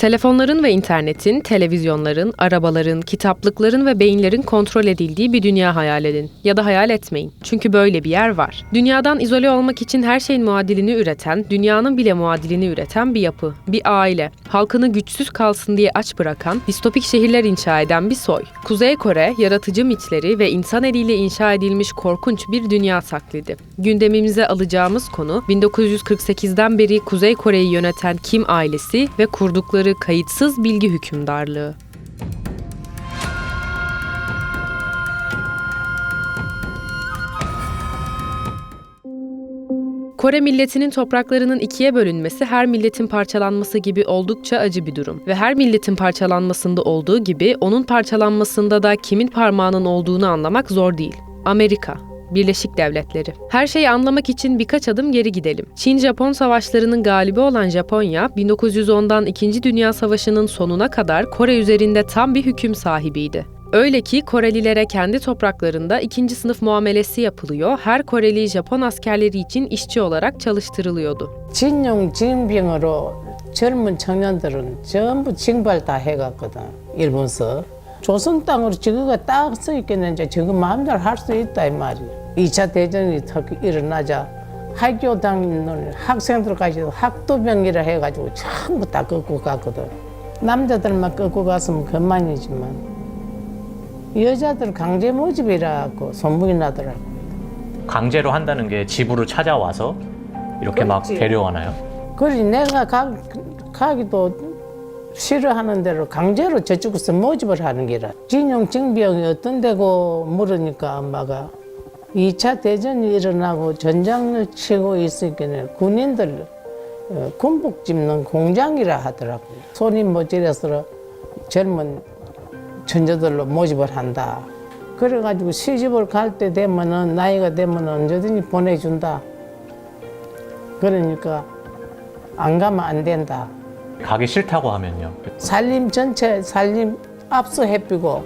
Telefonların ve internetin, televizyonların, arabaların, kitaplıkların ve beyinlerin kontrol edildiği bir dünya hayal edin. Ya da hayal etmeyin. Çünkü böyle bir yer var. Dünyadan izole olmak için her şeyin muadilini üreten, dünyanın bile muadilini üreten bir yapı, bir aile. Halkını güçsüz kalsın diye aç bırakan, distopik şehirler inşa eden bir soy. Kuzey Kore, yaratıcı mitleri ve insan eliyle inşa edilmiş korkunç bir dünya taklidi. Gündemimize alacağımız konu 1948'den beri Kuzey Kore'yi yöneten Kim ailesi ve kurdukları kayıtsız bilgi hükümdarlığı. Kore milletinin topraklarının ikiye bölünmesi her milletin parçalanması gibi oldukça acı bir durum. Ve her milletin parçalanmasında olduğu gibi onun parçalanmasında da kimin parmağının olduğunu anlamak zor değil. Amerika, Birleşik Devletleri. Her şeyi anlamak için birkaç adım geri gidelim. Çin-Japon savaşlarının galibi olan Japonya, 1910'dan 2. Dünya Savaşı'nın sonuna kadar Kore üzerinde tam bir hüküm sahibiydi. Öyle ki Korelilere kendi topraklarında ikinci sınıf muamelesi yapılıyor, her Koreli Japon askerleri için işçi olarak çalıştırılıyordu. 진용 진병으로 젊은 청년들은 전부 징발 다 해갔거든 일본서 조선 땅으로 저거가 딱 서 있겠는지 저거 마음대로 할 수 있다 이 말이야 2차 대전이 턱 일어나자 학교 다니는 학생들까지도 학도병이라 해가지고 전부 다 끌고 갔거든 남자들만 끌고 갔으면 그만이지만 여자들 강제 모집이라 고 소문이 나더라고 강제로 한다는 게 집으로 찾아와서 이렇게 막 그렇지. 데려가나요? 그러지 내가 가, 가기도 싫어하는 대로 강제로 저쪽에서 모집을 하는 게라 진용 정병이 어떤 데고 물으니까 엄마가 2차 대전이 일어나고 전장을 치고 있으니까 군인들 어, 군복 집는 공장이라 하더라고요 손이 모자라서 젊은 천재들로 모집을 한다 그래가지고 시집을 갈 때 되면은 나이가 되면 언제든지 보내준다 그러니까 안 가면 안 된다. 가기 싫다고 하면요. 살림 전체 살림 압수 해피고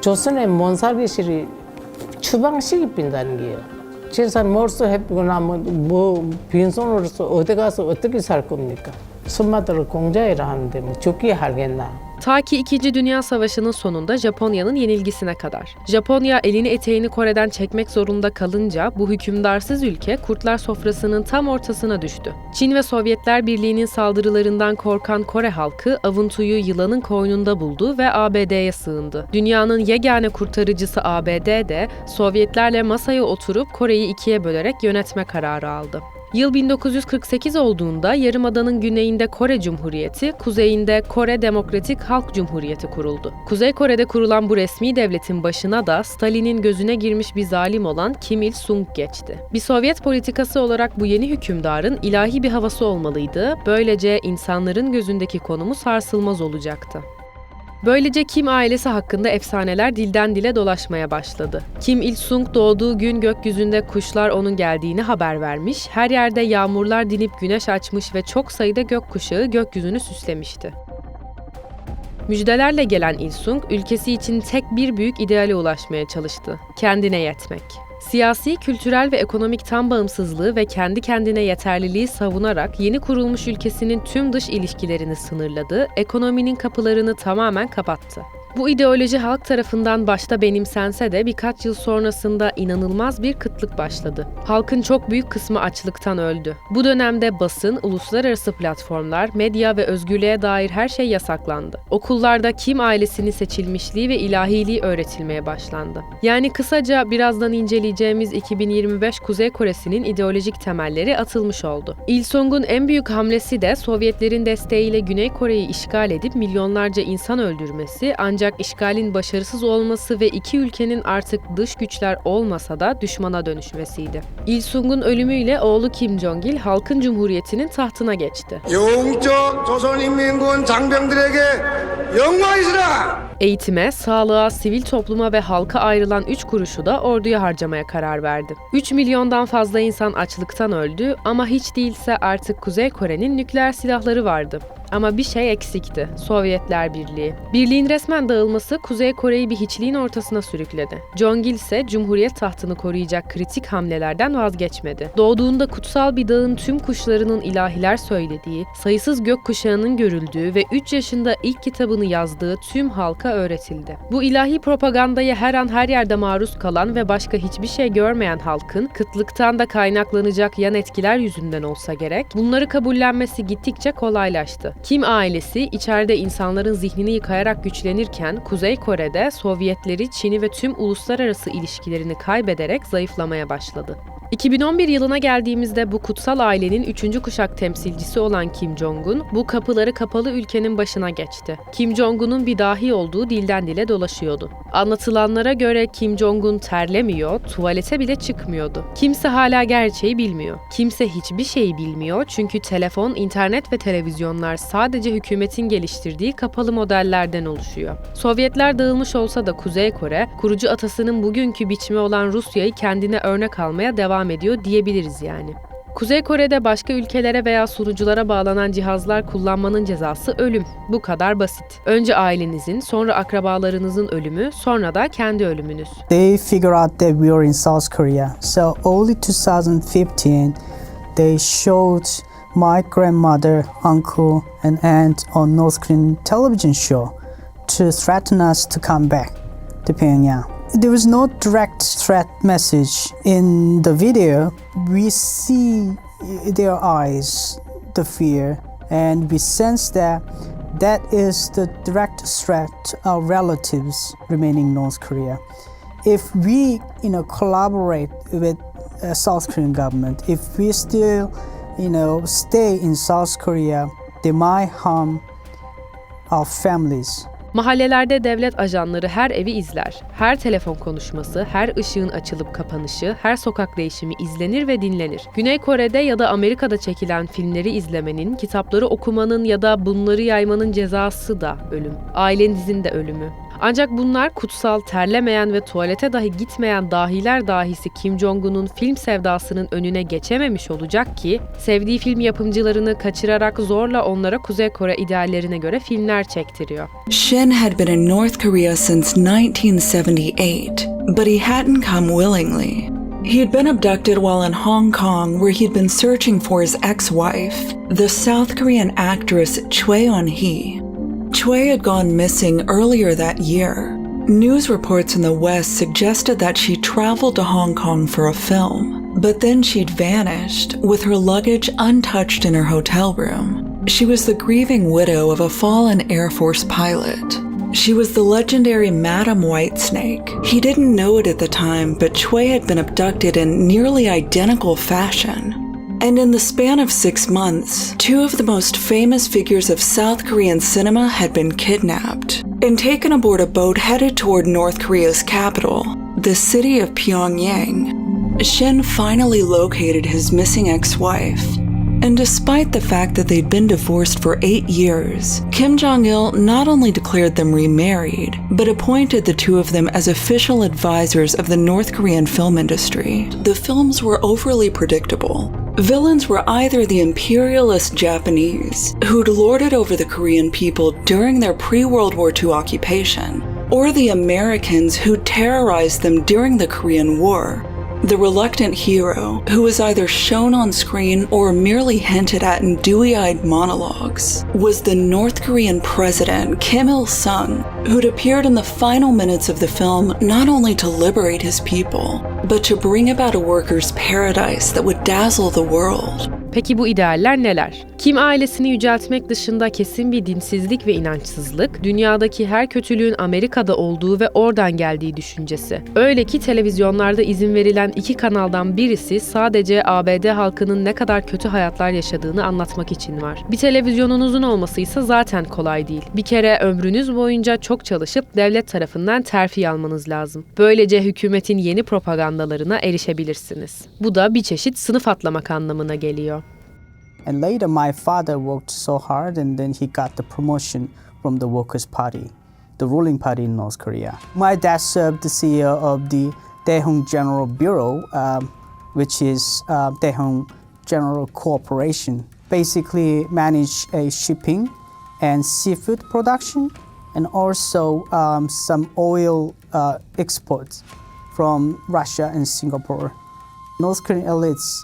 조선의 몬살기실이 추방식이 빈다는 게요. 재산 몰수 해피고 나면 뭐 빈손으로서 어디 가서 어떻게 살 겁니까? 손마들 공자이라 하는데 뭐 죽기 하겠나? Ta ki 2. Dünya Savaşı'nın sonunda Japonya'nın yenilgisine kadar. Japonya elini eteğini Kore'den çekmek zorunda kalınca bu hükümdarsız ülke kurtlar sofrasının tam ortasına düştü. Çin ve Sovyetler Birliği'nin saldırılarından korkan Kore halkı avuntuyu yılanın koynunda buldu ve ABD'ye sığındı. Dünyanın yegane kurtarıcısı ABD de Sovyetlerle masaya oturup Kore'yi ikiye bölerek yönetme kararı aldı. Yıl 1948 olduğunda Yarımada'nın güneyinde Kore Cumhuriyeti, kuzeyinde Kore Demokratik Halk Cumhuriyeti kuruldu. Kuzey Kore'de kurulan bu resmi devletin başına da Stalin'in gözüne girmiş bir zalim olan Kim Il-sung geçti. Bir Sovyet politikası olarak bu yeni hükümdarın ilahi bir havası olmalıydı. Böylece insanların gözündeki konumu sarsılmaz olacaktı. Böylece Kim ailesi hakkında efsaneler dilden dile dolaşmaya başladı. Kim Il-sung doğduğu gün gökyüzünde kuşlar onun geldiğini haber vermiş, her yerde yağmurlar dinip güneş açmış ve çok sayıda gökkuşağı gökyüzünü süslemişti. Müjdelerle gelen Il-sung, ülkesi için tek bir büyük ideale ulaşmaya çalıştı. Kendine yetmek. Siyasi, kültürel ve ekonomik tam bağımsızlığı ve kendi kendine yeterliliği savunarak yeni kurulmuş ülkesinin tüm dış ilişkilerini sınırladı, ekonominin kapılarını tamamen kapattı. Bu ideoloji halk tarafından başta benimsense de birkaç yıl sonrasında inanılmaz bir kıtlık başladı. Halkın çok büyük kısmı açlıktan öldü. Bu dönemde basın, uluslararası platformlar, medya ve özgürlüğe dair her şey yasaklandı. Okullarda Kim ailesinin seçilmişliği ve ilahiliği öğretilmeye başlandı. Yani kısaca birazdan inceleyeceğimiz 2025 Kuzey Kore'sinin ideolojik temelleri atılmış oldu. Il-sung'un en büyük hamlesi de Sovyetlerin desteğiyle Güney Kore'yi işgal edip milyonlarca insan öldürmesi ancak işgalin başarısız olması ve iki ülkenin artık dış güçler olmasa da düşmana dönüşmesiydi. Il-sung'un ölümüyle oğlu Kim Jong-il Halkın Cumhuriyeti'nin tahtına geçti. 영적 조선인민군 장병들에게 영광이 있으라! Eğitime, sağlığa, sivil topluma ve halka ayrılan 3 kuruşu da orduya harcamaya karar verdi. 3 milyondan fazla insan açlıktan öldü ama hiç değilse artık Kuzey Kore'nin nükleer silahları vardı. Ama bir şey eksikti. Sovyetler Birliği. Birliğin resmen dağılması Kuzey Kore'yi bir hiçliğin ortasına sürükledi. Jong-il ise Cumhuriyet tahtını koruyacak kritik hamlelerden vazgeçmedi. Doğduğunda kutsal bir dağın tüm kuşlarının ilahiler söylediği, sayısız gökkuşağının görüldüğü ve 3 yaşında ilk kitabını yazdığı tüm halka öğretildi. Bu ilahi propagandaya her an her yerde maruz kalan ve başka hiçbir şey görmeyen halkın kıtlıktan da kaynaklanacak yan etkiler yüzünden olsa gerek, bunları kabullenmesi gittikçe kolaylaştı. Kim ailesi içeride insanların zihnini yıkayarak güçlenirken Kuzey Kore'de Sovyetleri, Çin'i ve tüm uluslararası ilişkilerini kaybederek zayıflamaya başladı. 2011 yılına geldiğimizde bu kutsal ailenin 3. kuşak temsilcisi olan Kim Jong-un bu kapıları kapalı ülkenin başına geçti. Kim Jong-un'un bir dahi olduğu dilden dile dolaşıyordu. Anlatılanlara göre Kim Jong-un terlemiyor, tuvalete bile çıkmıyordu. Kimse hala gerçeği bilmiyor. Kimse hiçbir şeyi bilmiyor çünkü telefon, internet ve televizyonlar sadece hükümetin geliştirdiği kapalı modellerden oluşuyor. Sovyetler dağılmış olsa da Kuzey Kore, kurucu atasının bugünkü biçimi olan Rusya'yı kendine örnek almaya devam ediyor diyebiliriz yani. Kuzey Kore'de başka ülkelere veya sunuculara bağlanan cihazlar kullanmanın cezası ölüm. Bu kadar basit. Önce ailenizin, sonra akrabalarınızın ölümü, sonra da kendi ölümünüz. they figure out that we are in South Korea. So early 2015, they showed my grandmother, uncle, and aunt on North Korean television show to threaten us to come back to Pyongyang. There was no direct threat message in the video. We see their eyes, the fear, and we sense that that is the direct threat our relatives remaining North Korea. If we, you know, collaborate with uh, South Korean government, if we still, you know, stay in South Korea, they might harm our families. Mahallelerde devlet ajanları her evi izler. Her telefon konuşması, her ışığın açılıp kapanışı, her sokak değişimi izlenir ve dinlenir. Güney Kore'de ya da Amerika'da çekilen filmleri izlemenin, kitapları okumanın ya da bunları yaymanın cezası da ölüm. Ailenizin de ölümü. Ancak bunlar kutsal, terlemeyen ve tuvalete dahi gitmeyen dahiler dahisi Kim Jong-un'un film sevdasının önüne geçememiş olacak ki, sevdiği film yapımcılarını kaçırarak zorla onlara Kuzey Kore ideallerine göre filmler çektiriyor. Shin had been in North Korea since 1978, but he hadn't come willingly. He had been abducted while in Hong Kong, where he'd been searching for his ex wife, the South Korean actress Choi On Hee. Choi had gone missing earlier that year. News reports in the West suggested that she traveled to Hong Kong for a film, but then she'd vanished, with her luggage untouched in her hotel room. She was the grieving widow of a fallen Air Force pilot. She was the legendary Madam Whitesnake. He didn't know it at the time, but Choi had been abducted in nearly identical fashion. And in the span of six months, two of the most famous figures of South Korean cinema had been kidnapped and taken aboard a boat headed toward North Korea's capital, the city of Pyongyang. Shin finally located his missing ex wife. And despite the fact that they'd been divorced for eight years, Kim Jong il not only declared them remarried, but appointed the two of them as official advisors of the North Korean film industry. The films were overly predictable. Villains were either the imperialist Japanese, who'd lorded over the Korean people during their pre World War II occupation, or the Americans who terrorized them during the Korean War. The reluctant hero, who was either shown on screen or merely hinted at in dewy eyed monologues, was the North Korean president Kim Il sung, who'd appeared in the final minutes of the film not only to liberate his people, but to bring about a workers' paradise that would dazzle the world. Peki bu idealler neler? Kim ailesini yüceltmek dışında kesin bir dinsizlik ve inançsızlık, dünyadaki her kötülüğün Amerika'da olduğu ve oradan geldiği düşüncesi. Öyle ki televizyonlarda izin verilen iki kanaldan birisi sadece ABD halkının ne kadar kötü hayatlar yaşadığını anlatmak için var. Bir televizyonunuzun olması ise zaten kolay değil. Bir kere ömrünüz boyunca çok çalışıp devlet tarafından terfi almanız lazım. Böylece hükümetin yeni propagandalarına erişebilirsiniz. Bu da bir çeşit sınıf atlamak anlamına geliyor. And later, my father worked so hard, and then he got the promotion from the Workers' Party, the ruling party in North Korea. My dad served the CEO of the Daehong General Bureau, um, which is uh, Daehong General Corporation basically manage a shipping and seafood production and also um, some oil uh, exports from Russia and Singapore. North Korean elites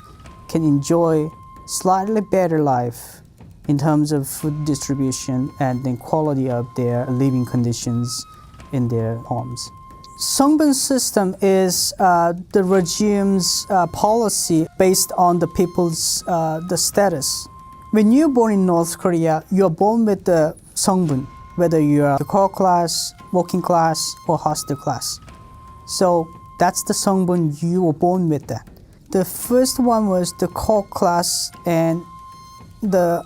can enjoy slightly better life in terms of food distribution and the quality of their living conditions in their homes. Songbun system is uh, the regime's uh, policy based on the people's uh, the status. When you're born in North Korea, you're born with the Songbun, whether you are the core class, working class, or hostel class. So that's the Songbun you were born with that. The first one was the core class and the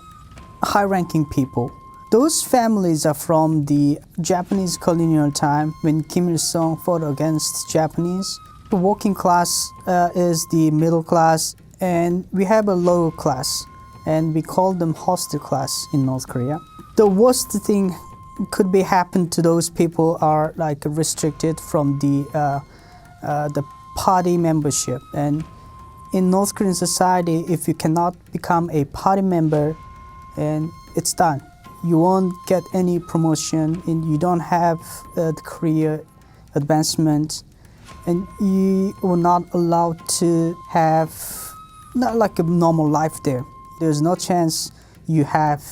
high ranking people. Those families are from the Japanese colonial time when Kim Il sung fought against Japanese. The working class uh, is the middle class, and we have a lower class, and we call them hostel class in North Korea. The worst thing could be happen to those people are like restricted from the uh, uh, the party membership and in North Korean society, if you cannot become a party member, and it's done. You won't get any promotion, and you don't have uh, the career advancement, and you will not allowed to have not like a normal life there. There's no chance you have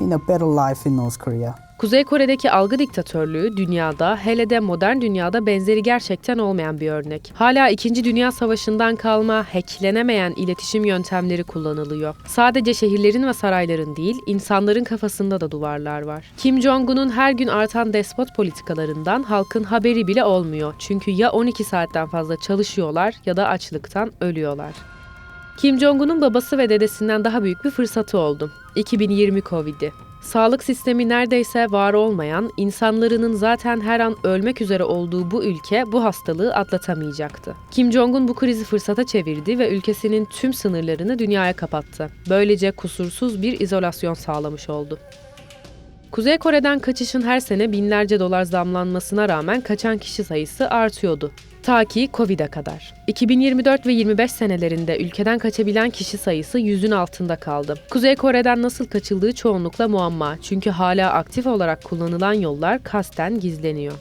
in a better life in North Korea. Kuzey Kore'deki algı diktatörlüğü dünyada, hele de modern dünyada benzeri gerçekten olmayan bir örnek. Hala 2. Dünya Savaşı'ndan kalma, hacklenemeyen iletişim yöntemleri kullanılıyor. Sadece şehirlerin ve sarayların değil, insanların kafasında da duvarlar var. Kim Jong-un'un her gün artan despot politikalarından halkın haberi bile olmuyor. Çünkü ya 12 saatten fazla çalışıyorlar ya da açlıktan ölüyorlar. Kim Jong-un'un babası ve dedesinden daha büyük bir fırsatı oldu. 2020 Covid'i. Sağlık sistemi neredeyse var olmayan, insanların zaten her an ölmek üzere olduğu bu ülke bu hastalığı atlatamayacaktı. Kim Jong-un bu krizi fırsata çevirdi ve ülkesinin tüm sınırlarını dünyaya kapattı. Böylece kusursuz bir izolasyon sağlamış oldu. Kuzey Kore'den kaçışın her sene binlerce dolar zamlanmasına rağmen kaçan kişi sayısı artıyordu. Ta ki Covid'e kadar. 2024 ve 25 senelerinde ülkeden kaçabilen kişi sayısı yüzün altında kaldı. Kuzey Kore'den nasıl kaçıldığı çoğunlukla muamma çünkü hala aktif olarak kullanılan yollar kasten gizleniyor.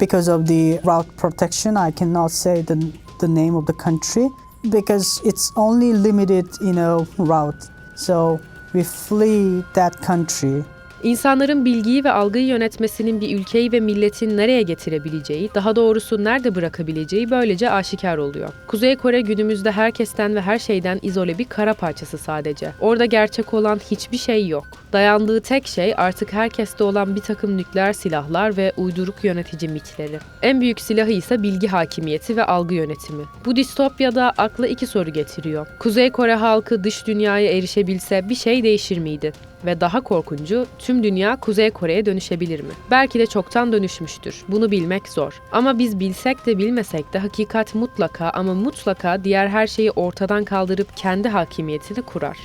because of the route protection i cannot say the, the name of the country because it's only limited you know route so we flee that country İnsanların bilgiyi ve algıyı yönetmesinin bir ülkeyi ve milletin nereye getirebileceği, daha doğrusu nerede bırakabileceği böylece aşikar oluyor. Kuzey Kore günümüzde herkesten ve her şeyden izole bir kara parçası sadece. Orada gerçek olan hiçbir şey yok. Dayandığı tek şey artık herkeste olan bir takım nükleer silahlar ve uyduruk yönetici mitleri. En büyük silahı ise bilgi hakimiyeti ve algı yönetimi. Bu distopyada akla iki soru getiriyor. Kuzey Kore halkı dış dünyaya erişebilse bir şey değişir miydi? Ve daha korkuncu tüm dünya Kuzey Kore'ye dönüşebilir mi? Belki de çoktan dönüşmüştür. Bunu bilmek zor. Ama biz bilsek de bilmesek de hakikat mutlaka ama mutlaka diğer her şeyi ortadan kaldırıp kendi hakimiyetini kurar.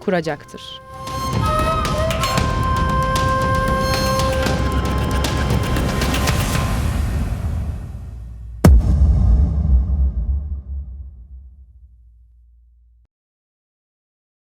Kuracaktır.